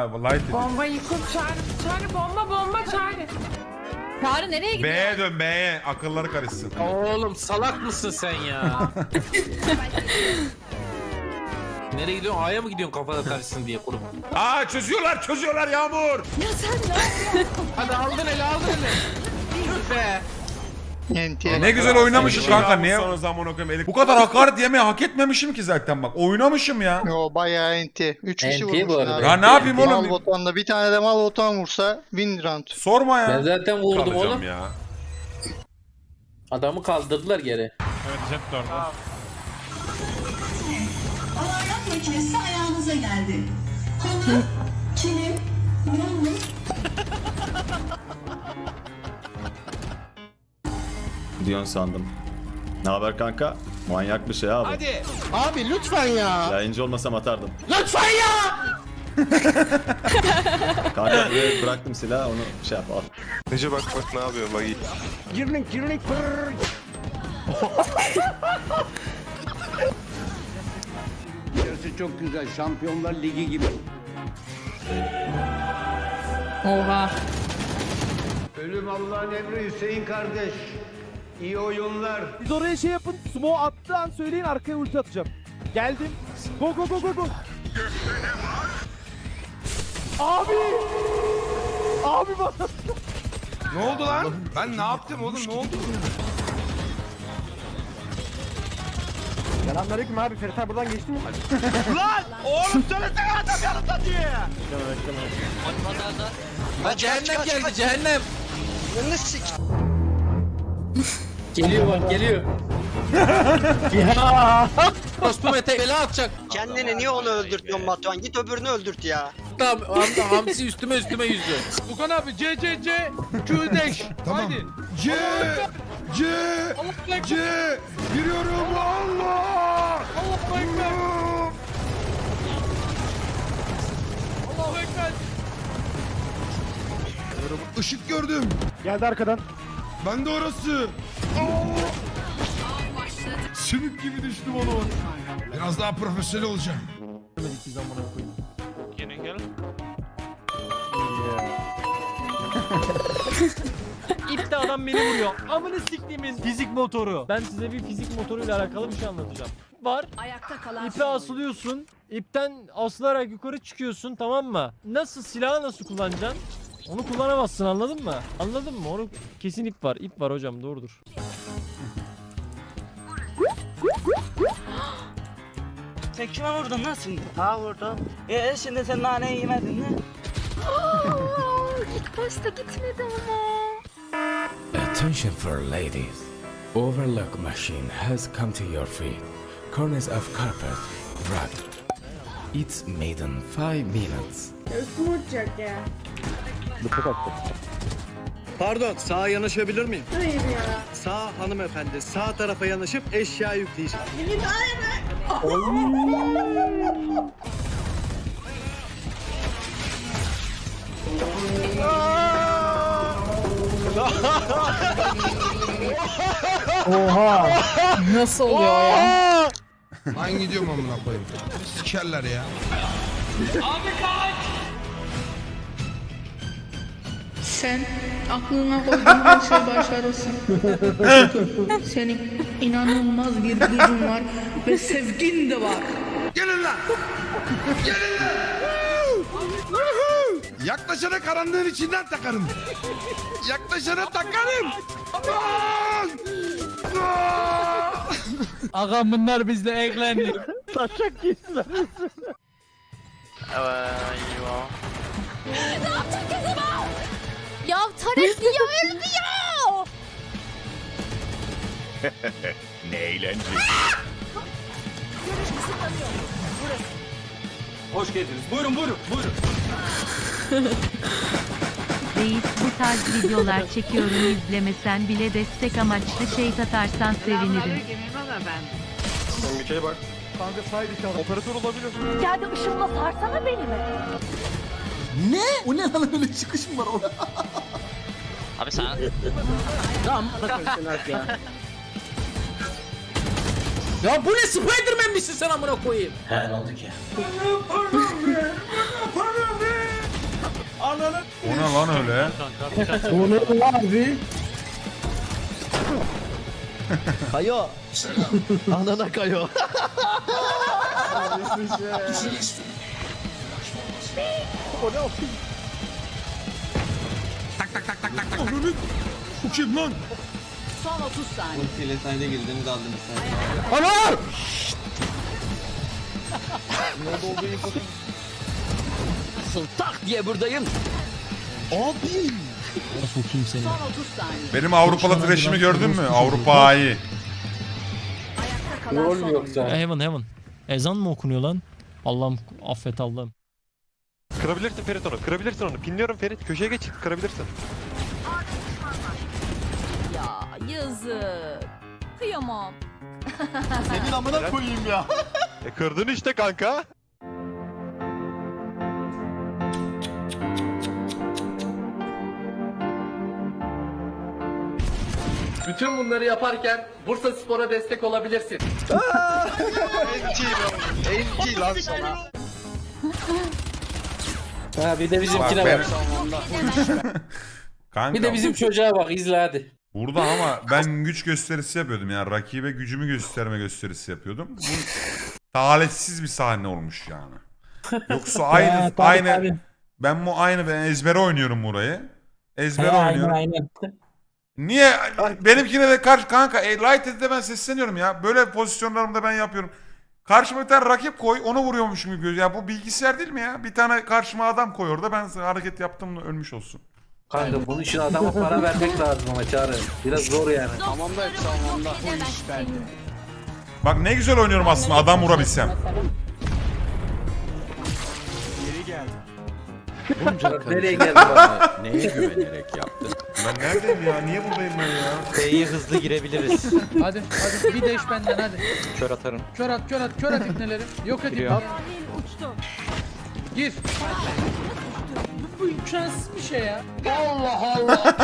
Light edit. Bomba yıkıp çağır. Çağır bomba bomba çağır. Çağrı nereye gidiyor? B'ye dön B'ye. Akılları karışsın. Oğlum salak mısın sen ya? Nereye gidiyorsun? A'ya mı gidiyorsun kafada karışsın diye kurum. Aa çözüyorlar çözüyorlar Yağmur. Ya sen ne yapıyorsun? Hadi aldın ele aldın. Yürü be. Enti. Ne güzel oynamışım kanka. Niye? Bu kadar hakaret yemeyi hak etmemişim ki zaten bak. Oynamışım ya. Yo bayağı enti. 3 kişi Enti bu arada. Ya ne yapayım Mal oğlum? botanla bir tane de mal botan vursa win round. Sorma Ben ya. zaten vurdum Kalacağım oğlum. ya. Adamı kaldırdılar geri. Alarm makinesi ayağınıza geldi. Halı, kilim, yumruk, Diyorsun sandım. Ne haber kanka? Manyak bir şey abi. Hadi. Abi lütfen ya. Yayıncı olmasam atardım. Lütfen ya. Kanka buraya bıraktım silahı onu şey yap al. Nece bak bak ne yapıyor bak iyi. Burası çok güzel. Şampiyonlar Ligi gibi. Oha. Ölüm Allah'ın emri Hüseyin kardeş. İyi oyunlar. Siz oraya şey yapın. Smoke attığı an söyleyin arkaya ulti atacağım. Geldim. Go go go go go. Abi! Abi bana Ne oldu lan? Ben ne yaptım oğlum ne oldu? Selamünaleyküm abi. Ferit abi buradan geçti mi? Cehennem geldi cehennem. Geliyor bak geliyor. Dostum ete bela atacak. Kendini niye onu öldürtüyorsun Batuhan? Git öbürünü öldürt ya. Tam, hamda, hamsi üstüme üstüme yüzdü. Dukan abi C C C Q'deş. Tamam. Haydi. C C C giriyorum Allah. Allahu Ekber. Allahu Ekber. Işık gördüm. Geldi arkadan. Ben de orası. Sümük gibi düştüm onu. Biraz daha profesyonel olacağım. İpte adam beni vuruyor. Amını siktiğimin fizik motoru. Ben size bir fizik motoruyla alakalı bir şey anlatacağım. Var. Ayakta kalan İpe asılıyorsun. İpten asılarak yukarı çıkıyorsun tamam mı? Nasıl silahı nasıl kullanacaksın? Onu kullanamazsın anladın mı? Anladın mı? Onu kesin ip var. İp var hocam doğrudur. Sen kime vurdun lan şimdi? Ha vurdum. E şimdi sen naneyi yemedin mi? İlk başta gitmedi ama. Attention for ladies. Overlock machine has come to your feet. Corners of carpet, rug. It's made in 5 minutes. Pardon sağa yanaşabilir miyim? hayır ya. Sağ hanımefendi sağ tarafa yanaşıp eşya yükleyecek. Nasıl oluyor ya? Ben gidiyorum amına koyayım. Sikerler ya. Sen aklına koyduğun her şey başarırsın. Çünkü senin inanılmaz bir gücün var ve sevgin de var. Gelin lan. Gelin lan. Yaklaşana karanlığın içinden takarım. Yaklaşana takarım. Aman! Ağam bunlar bizle eklendi. Taşak gittiler. Ya Tarek niye öldü ya? Hoş geldiniz. Buyurun buyurun buyurun. Reis bu tarz videolar çekiyorum izlemesen bile destek amaçlı şey atarsan sevinirim. Sen bir şeye bak. Kanka side içi operatör olabilir. Geldi ışınla sarsana beni mi? Abi sen Ya bu ne Spiderman misin sen amına koyayım? He ne oldu ki? Bana ne? ne lan öyle? O ne abi? Kayo. Anana kayo. Bu kim lan? Son 30 saniye. Ultiyle sayda girdiniz aldınız sen. Ana! Tak diye buradayım. Abi. Son 30 saniye. Benim Avrupalı trash'imi gördün mü? Avrupa'yı. Ayakta kalan son oyuncu. Heaven heaven. Ezan mı okunuyor lan? Allah'ım affet Allah'ım. Kırabilirsin Ferit onu. Kırabilirsin onu. Pinliyorum Ferit. Köşeye geç. Kırabilirsin. Ya yazık. Kıyamam. Senin amına koyayım ya. E kırdın işte kanka. Bütün bunları yaparken Bursa Spor'a destek olabilirsin. Enti lan sana. Ha bir de bizimkine bak. Kanka Bir de bizim çocuğa bak izle hadi. Burada ama ben güç gösterisi yapıyordum yani rakibe gücümü gösterme gösterisi yapıyordum. Bu talihsiz bir sahne olmuş yani. Yoksa aynı aynı ben bu aynı ben ezbere oynuyorum burayı. Ezbere oynuyorum. aynen. Niye? Benimkine de karşı kanka e, Light Edit'e ben sesleniyorum ya. Böyle pozisyonlarımda ben yapıyorum. Karşıma bir tane rakip koy onu vuruyormuşum gibi. Ya bu bilgisayar değil mi ya? Bir tane karşıma adam koy orada ben hareket yaptım ölmüş olsun. Kanka bunun için adama para vermek lazım ama çağrı. Biraz zor yani. Tamam da da. Bu iş bende. Bak ne güzel oynuyorum aslında adam vurabilsem. Nereye geldi bak. Neye güvenerek yaptın? Ben neredeyim ya? Niye buradayım ben ya? B'ye hızlı girebiliriz. Hadi hadi bir değiş benden hadi. Kör atarım. Kör at kör at kör at ipneleri. Yok et. Uçtu. Gir. Bu imkansız bir şey ya. Allah Allah.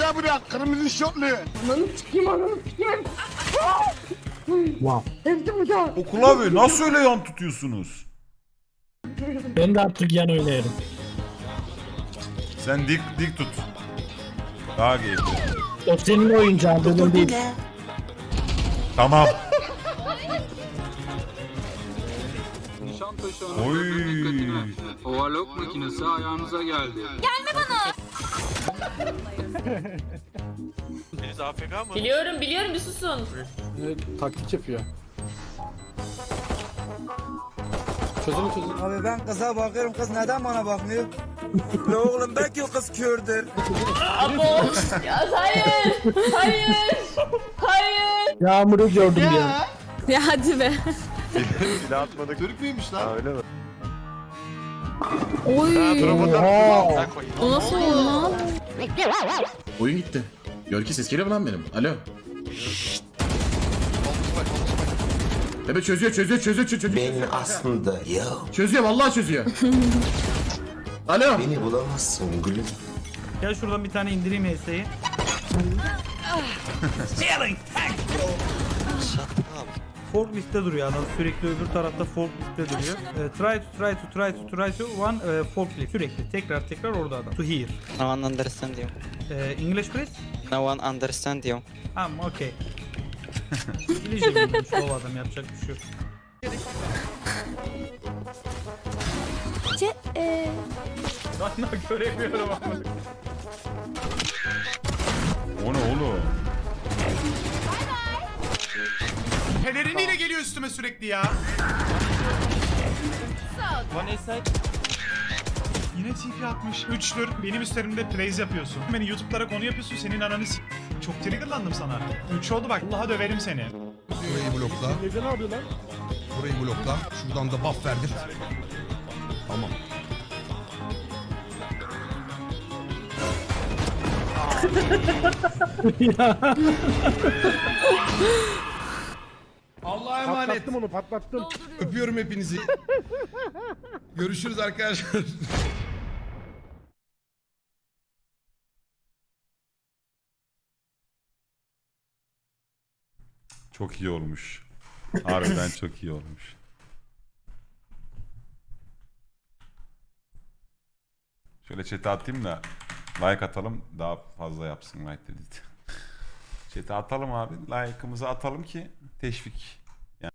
ya buraya kırmızı şortlu. O klavye nasıl öyle yan tutuyorsunuz? Ben de artık yan oynarım. Sen dik dik tut. Daha keyifli. O senin oyuncağın benim değil. Tamam. Nişantaşı Oy. Overlock makinesi ayağınıza geldi. Deniz AFK mı? Biliyorum biliyorum bir susun. Taktik yapıyor. Çözümü çözüm. Abi ben kıza bakıyorum kız neden bana bakmıyor? La oğlum belki o kız kördür. Ya hayır. Hayır. Hayır. Yağmuru gördüm ya. Ya hadi be. Silah atmadık. Türk müymüş lan? Ha öyle mi? Oy. Sen koy. O nasıl oldu lan? Oyun gitti. Görki ses geliyor mu lan benim? Alo. Evet çözüyor çözüyor çözüyor çözüyor. Beni aslında ya. Çözüyor vallahi çözüyor. Alo. Beni bulamazsın gülüm. Gel şuradan bir tane indireyim HS'yi. Forklift'te duruyor adam sürekli öbür tarafta forklift'te duruyor. Ee, try to try to try to try to one e, forklift sürekli tekrar tekrar orada adam. To hear. No one understand you. Ee, English please? No one understand you. Tamam okey. İngilizce bilmiyormuş bu adam yapacak bir şey yok. Ben de göremiyorum ama. O ne oğlum? Peleriniyle geliyor üstüme sürekli ya. Yine TP atmış. 3'tür. Benim üstlerimde plays yapıyorsun. Beni YouTube'lara konu yapıyorsun. Senin ananı s- Çok triggerlandım sana. 3 oldu bak. Allah'a döverim seni. Burayı blokla. Gece ne yapıyor lan? Burayı blokla. Şuradan da buff verdir. Tamam. Allah'a emanet. Patlattım onu patlattım. Öpüyorum hepinizi. Görüşürüz arkadaşlar. Çok iyi olmuş. Harbiden çok iyi olmuş. Şöyle chat'e atayım da like atalım daha fazla yapsın like dedi. Chat'e atalım abi. Like'ımızı atalım ki teşvik